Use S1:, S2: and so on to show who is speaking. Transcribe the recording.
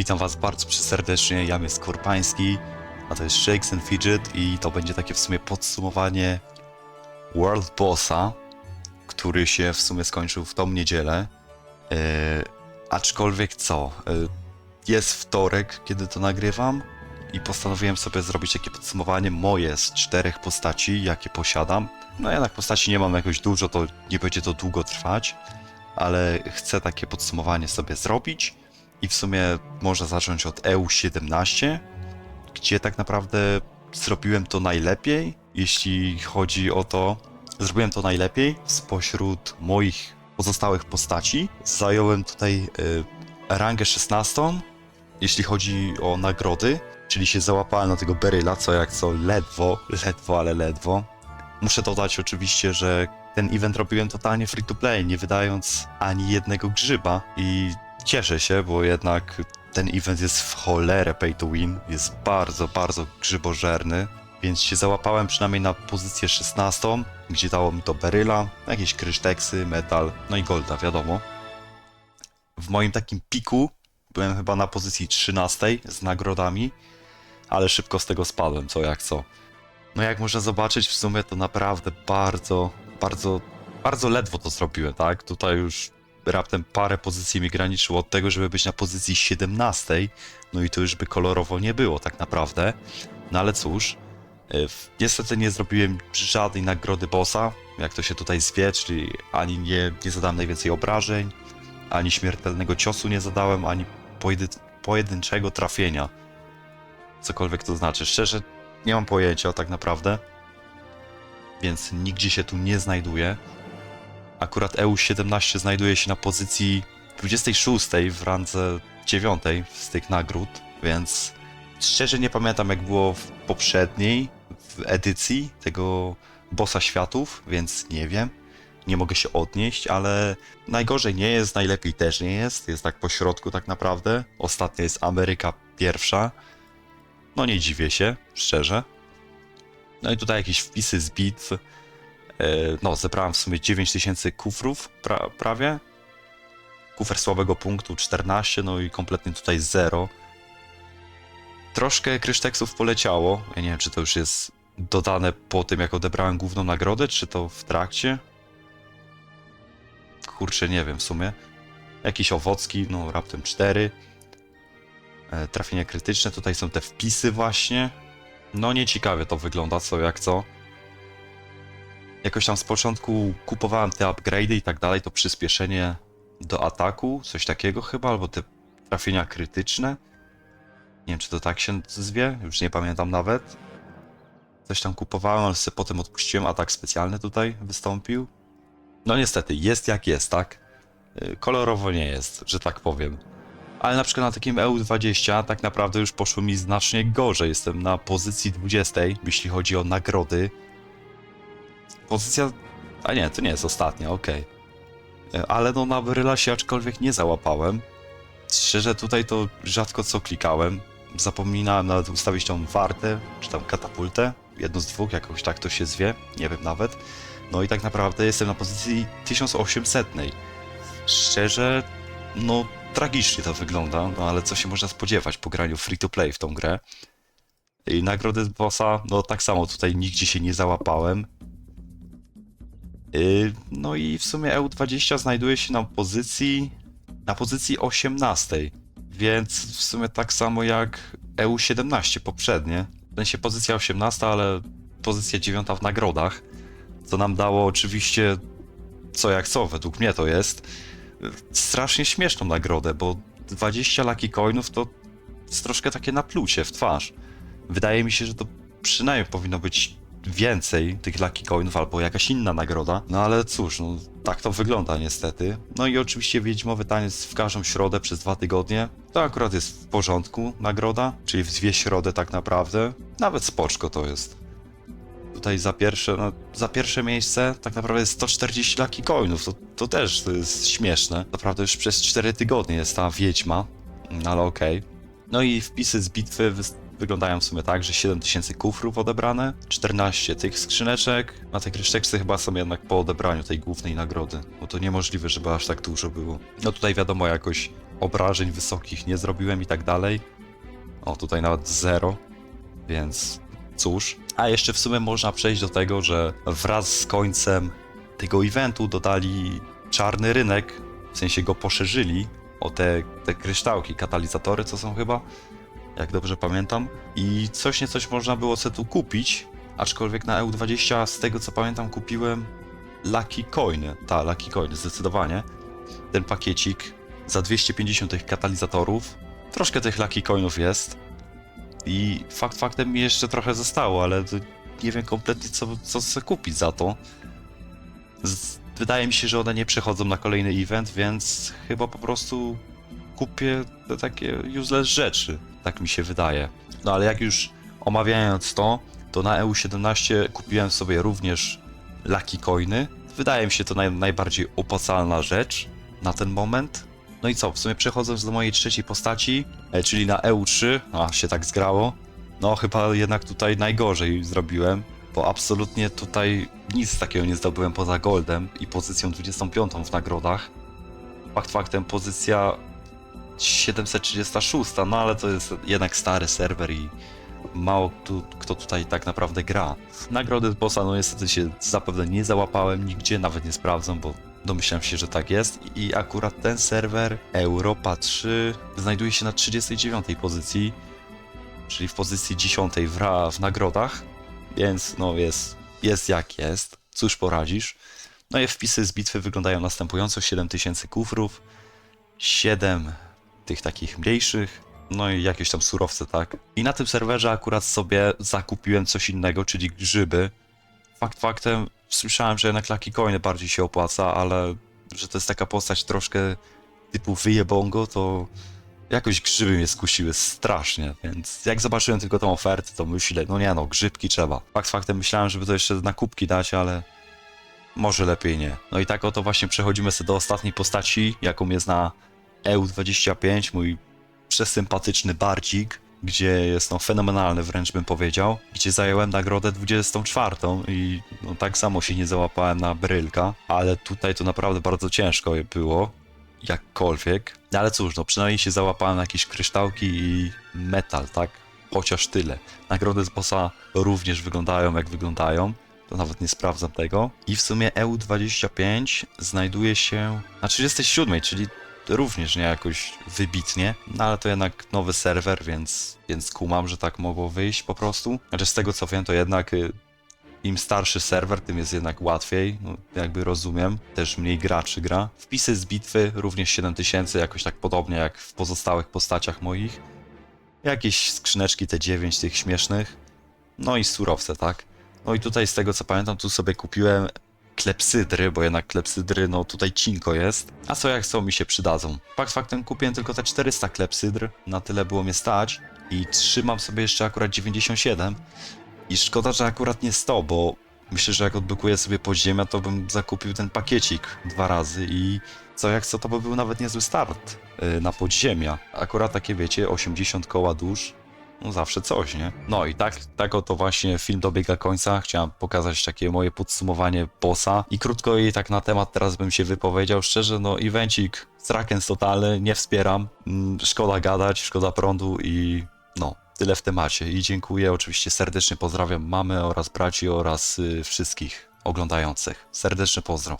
S1: Witam Was bardzo serdecznie, ja jest Korpański, a to jest Shakes and Fidget i to będzie takie w sumie podsumowanie World Bossa, który się w sumie skończył w tą niedzielę. Eee, aczkolwiek co, eee, jest wtorek, kiedy to nagrywam i postanowiłem sobie zrobić takie podsumowanie moje z czterech postaci, jakie posiadam. No jednak postaci nie mam jakoś dużo, to nie będzie to długo trwać, ale chcę takie podsumowanie sobie zrobić i w sumie można zacząć od EU17, gdzie tak naprawdę zrobiłem to najlepiej, jeśli chodzi o to, zrobiłem to najlepiej spośród moich pozostałych postaci. Zająłem tutaj y, rangę 16, jeśli chodzi o nagrody, czyli się załapałem na tego Beryla, co jak co ledwo, ledwo, ale ledwo. Muszę dodać oczywiście, że ten event robiłem totalnie free to play, nie wydając ani jednego grzyba i cieszę się, bo jednak ten event jest w cholerę pay to win, jest bardzo, bardzo grzybożerny, więc się załapałem przynajmniej na pozycję 16, gdzie dało mi to Beryla, jakieś kryszteksy, metal, no i golda, wiadomo. W moim takim piku byłem chyba na pozycji 13 z nagrodami, ale szybko z tego spadłem, co jak co. No jak można zobaczyć, w sumie to naprawdę bardzo, bardzo, bardzo ledwo to zrobiłem, tak? Tutaj już raptem parę pozycji mi graniczyło od tego, żeby być na pozycji 17, no i to już by kolorowo nie było tak naprawdę. No ale cóż, e, niestety nie zrobiłem żadnej nagrody bossa, jak to się tutaj zwie, czyli ani nie, nie zadałem najwięcej obrażeń, ani śmiertelnego ciosu nie zadałem, ani pojedy, pojedynczego trafienia. Cokolwiek to znaczy. Szczerze, nie mam pojęcia tak naprawdę, więc nigdzie się tu nie znajduję. Akurat EU17 znajduje się na pozycji 26 w randze 9 z tych nagród, więc szczerze nie pamiętam jak było w poprzedniej w edycji tego bossa światów, więc nie wiem. Nie mogę się odnieść, ale najgorzej nie jest, najlepiej też nie jest. Jest tak po środku tak naprawdę. Ostatnia jest Ameryka pierwsza. No nie dziwię się, szczerze. No i tutaj jakieś wpisy z bitw. E, No, zebrałem w sumie 9000 kufrów pra prawie. Kufer słabego punktu 14, no i kompletnie tutaj 0. Troszkę kryszteksów poleciało. Ja nie wiem, czy to już jest dodane po tym, jak odebrałem główną nagrodę, czy to w trakcie. Kurczę, nie wiem w sumie. Jakiś owocki, no raptem 4. E, Trafienia krytyczne, tutaj są te wpisy właśnie. No nieciekawie to wygląda, co jak co. Jakoś tam z początku kupowałem te upgrade'y i tak dalej, to przyspieszenie do ataku, coś takiego chyba, albo te trafienia krytyczne. Nie wiem, czy to tak się zwie, już nie pamiętam nawet. Coś tam kupowałem, ale sobie potem odpuściłem, atak specjalny tutaj wystąpił. No niestety, jest jak jest, tak? Y, Kolorowo nie jest, że tak powiem. Ale na przykład na takim EU20 tak naprawdę już poszło mi znacznie gorzej. Jestem na pozycji 20, jeśli chodzi o nagrody. Pozycja. A nie, to nie jest ostatnia, okej. E, Ale no na Beryla się aczkolwiek nie załapałem. Szczerze tutaj to rzadko co klikałem. Zapominałem nawet ustawić tą wartę, czy tam katapultę. Jedno z dwóch, jakoś tak to się zwie, nie wiem nawet. No i tak naprawdę jestem na pozycji 1800. Szczerze, no tragicznie to wygląda, no ale co się można spodziewać po graniu free to play w tą grę. I nagrody z bossa, no tak samo tutaj nigdzie się nie załapałem. Yy, no i w sumie EU20 znajduje się na pozycji na pozycji 18, więc w sumie tak samo jak EU17 poprzednie. W sensie pozycja 18, ale pozycja 9 w nagrodach, co nam dało oczywiście co jak co, według mnie to jest strasznie śmieszną nagrodę, bo 20 lucky coinów to jest troszkę takie naplucie w twarz. Wydaje mi się, że to przynajmniej powinno być więcej tych lucky coinów albo jakaś inna nagroda. No ale cóż, no tak to wygląda niestety. No i oczywiście Wiedźmowy Taniec w każdą środę przez dwa tygodnie. To akurat jest w porządku nagroda, czyli w dwie środy tak naprawdę. Nawet spoczko to jest tutaj za pierwsze, no, za pierwsze miejsce tak naprawdę jest 140 lucky coinów, to, to też to jest śmieszne. Naprawdę już przez 4 tygodnie jest ta wiedźma, no ale okej. No i wpisy z bitwy wyglądają w sumie tak, że 7000 kufrów odebrane, 14 tych skrzyneczek, a te kryszteksy chyba są jednak po odebraniu tej głównej nagrody, bo to niemożliwe, żeby aż tak dużo było. No tutaj wiadomo jakoś obrażeń wysokich nie zrobiłem i tak dalej. O, tutaj nawet zero, więc cóż. A jeszcze w sumie można przejść do tego, że wraz z końcem tego eventu dodali czarny rynek, w sensie go poszerzyli o te, te kryształki, katalizatory, co są chyba, jak dobrze pamiętam. I coś nie coś można było sobie tu kupić, aczkolwiek na EU20 z tego co pamiętam kupiłem Lucky Coin, ta Lucky Coin, zdecydowanie. Ten pakiecik za 250 tych katalizatorów. Troszkę tych Lucky Coinów jest. I fakt faktem mi jeszcze trochę zostało, ale nie wiem kompletnie co, co sobie kupić za to. Z, wydaje mi się, że one nie przechodzą na kolejny event, więc chyba po prostu kupię te takie useless rzeczy. Tak mi się wydaje. No ale jak już omawiając to, to na EU17 kupiłem sobie również Lucky Coiny. Wydaje mi się to naj, najbardziej opłacalna rzecz na ten moment. No i co, w sumie przechodząc do mojej trzeciej postaci, e, czyli na EU3, a się tak zgrało, no chyba jednak tutaj najgorzej zrobiłem, bo absolutnie tutaj nic takiego nie zdobyłem poza Goldem i pozycją 25 w nagrodach. Fakt faktem pozycja 736, no ale to jest jednak stary serwer i mało tu, kto tutaj tak naprawdę gra. Nagrody bossa, no niestety się zapewne nie załapałem nigdzie, nawet nie sprawdzam, bo domyślam się, że tak jest. I akurat ten serwer Europa 3 znajduje się na 39 pozycji, czyli w pozycji 10 w, w nagrodach, więc no jest, jest jak jest, cóż poradzisz. No i wpisy z bitwy wyglądają następująco, 7000 kufrów, 7 tych takich mniejszych, no i jakieś tam surowce, tak. I na tym serwerze akurat sobie zakupiłem coś innego, czyli grzyby. Fakt faktem, słyszałem, że jednak Lucky Coin bardziej się opłaca, ale że to jest taka postać troszkę typu wyjebongo, to jakoś grzyby mnie skusiły strasznie, więc jak zobaczyłem tylko tą ofertę, to myślę, no nie no, grzybki trzeba. Fakt faktem myślałem, żeby to jeszcze na kubki dać, ale może lepiej nie. No i tak oto właśnie przechodzimy sobie do ostatniej postaci, jaką jest na EU25, mój przesympatyczny bardzik, gdzie jest no fenomenalny wręcz bym powiedział, gdzie zająłem nagrodę 24 i no, tak samo się nie załapałem na brylka, ale tutaj to naprawdę bardzo ciężko było, jakkolwiek. No Ale cóż, no przynajmniej się załapałem na jakieś kryształki i metal, tak? Chociaż tyle. Nagrody z bossa również wyglądają jak wyglądają. To nawet nie sprawdzam tego. I w sumie EU25 znajduje się na 37, czyli również nie jakoś wybitnie, no ale to jednak nowy serwer, więc, więc kumam, że tak mogło wyjść po prostu. Znaczy z tego co wiem, to jednak y, im starszy serwer, tym jest jednak łatwiej, no, jakby rozumiem, też mniej graczy gra. Wpisy z bitwy również 7000, jakoś tak podobnie jak w pozostałych postaciach moich. Jakieś skrzyneczki te 9 tych śmiesznych, no i surowce, tak? No i tutaj z tego co pamiętam, tu sobie kupiłem klepsydry, bo jednak klepsydry, no tutaj cinko jest, a co jak są mi się przydadzą. Fakt faktem kupiłem tylko te 400 klepsydr, na tyle było mnie stać i trzymam sobie jeszcze akurat 97 i szkoda, że akurat nie 100, bo myślę, że jak odblokuję sobie podziemia, to bym zakupił ten pakiecik dwa razy i co jak co, to by był nawet niezły start yy, na podziemia. Akurat takie wiecie, 80 koła dusz, no zawsze coś, nie? No i tak, tak oto właśnie film dobiega końca. Chciałem pokazać takie moje podsumowanie bossa. I krótko i tak na temat teraz bym się wypowiedział. Szczerze, no evencik Strakens totalny, nie wspieram. Mm, Szkoda gadać, szkoda prądu i no, tyle w temacie. I dziękuję, oczywiście serdecznie pozdrawiam mamę oraz braci oraz y, wszystkich oglądających. Serdeczny pozdro.